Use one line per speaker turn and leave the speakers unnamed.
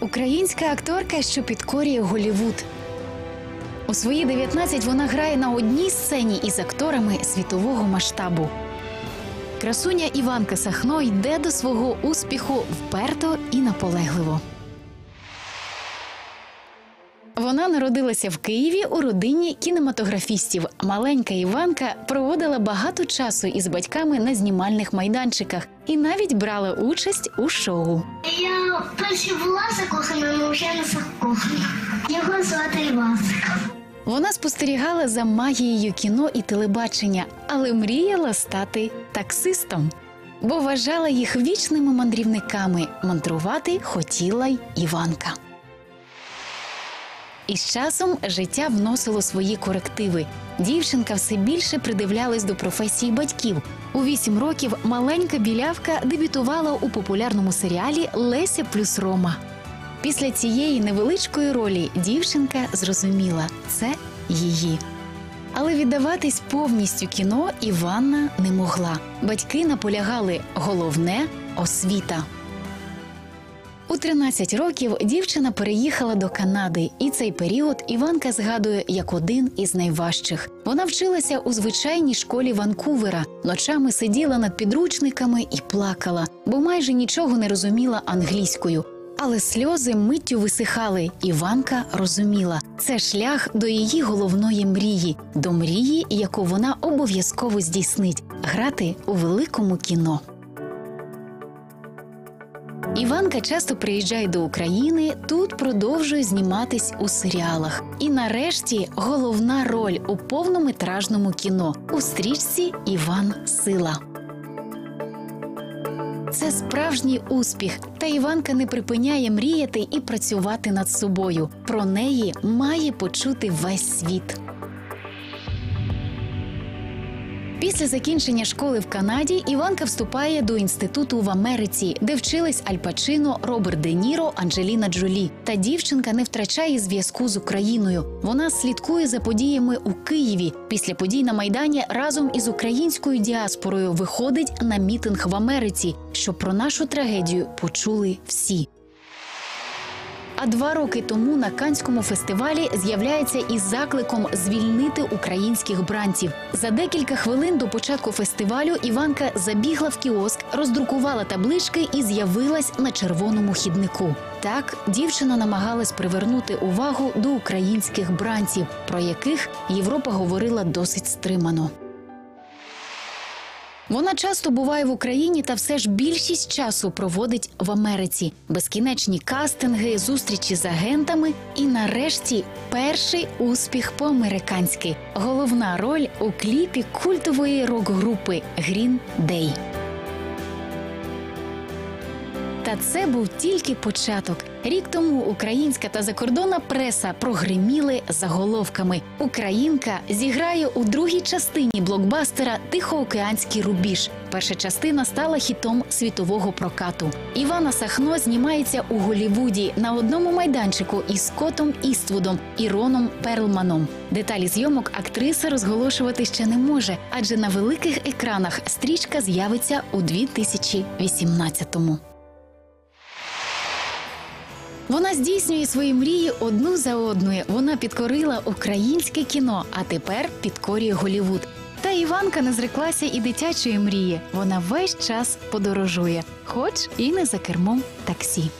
Українська акторка, що підкорює Голівуд. У свої 19 вона грає на одній сцені із акторами світового масштабу. Красуня Іванка Сахно йде до свого успіху вперто і наполегливо. Вона народилася в Києві у родині кінематографістів. Маленька Іванка проводила багато часу із батьками на знімальних майданчиках і навіть брала участь у шоу.
Я перші була закохана, але вже не закохана. Його звати Івасик.
Вона спостерігала за магією кіно і телебачення, але мріяла стати таксистом, бо вважала їх вічними мандрівниками. Мандрувати хотіла й Іванка. І з часом життя вносило свої корективи. Дівчинка все більше придивлялась до професії батьків. У вісім років маленька білявка дебютувала у популярному серіалі Леся плюс Рома. Після цієї невеличкої ролі дівчинка зрозуміла це її. Але віддаватись повністю кіно Іванна не могла. Батьки наполягали головне освіта. У 13 років дівчина переїхала до Канади, і цей період Іванка згадує як один із найважчих. Вона вчилася у звичайній школі Ванкувера, ночами сиділа над підручниками і плакала, бо майже нічого не розуміла англійською. Але сльози миттю висихали. Іванка розуміла, це шлях до її головної мрії, до мрії, яку вона обов'язково здійснить грати у великому кіно. Іванка часто приїжджає до України, тут продовжує зніматись у серіалах. І нарешті головна роль у повнометражному кіно у стрічці Іван Сила. Це справжній успіх, та Іванка не припиняє мріяти і працювати над собою. Про неї має почути весь світ. Після закінчення школи в Канаді Іванка вступає до інституту в Америці, де вчились Аль Пачино, Роберт Де Ніро, Анджеліна Джолі. Та дівчинка не втрачає зв'язку з Україною. Вона слідкує за подіями у Києві. Після подій на майдані разом із українською діаспорою виходить на мітинг в Америці, щоб про нашу трагедію почули всі. А два роки тому на Канському фестивалі з'являється із закликом звільнити українських бранців. За декілька хвилин до початку фестивалю Іванка забігла в кіоск, роздрукувала таблички і з'явилась на червоному хіднику. Так дівчина намагалась привернути увагу до українських бранців, про яких Європа говорила досить стримано. Вона часто буває в Україні та все ж більшість часу проводить в Америці. Безкінечні кастинги, зустрічі з агентами і, нарешті, перший успіх по-американськи. Головна роль у кліпі культової рок-групи Green Day. Та це був тільки початок. Рік тому українська та закордонна преса прогриміли заголовками. Українка зіграє у другій частині блокбастера Тихоокеанський рубіж. Перша частина стала хітом світового прокату. Івана Сахно знімається у Голівуді на одному майданчику із Скотом Іствудом і Роном Перлманом. Деталі зйомок актриса розголошувати ще не може, адже на великих екранах стрічка з'явиться у 2018-му. Вона здійснює свої мрії одну за одною. Вона підкорила українське кіно, а тепер підкорює Голівуд. Та Іванка не зреклася і дитячої мрії. Вона весь час подорожує, хоч і не за кермом таксі.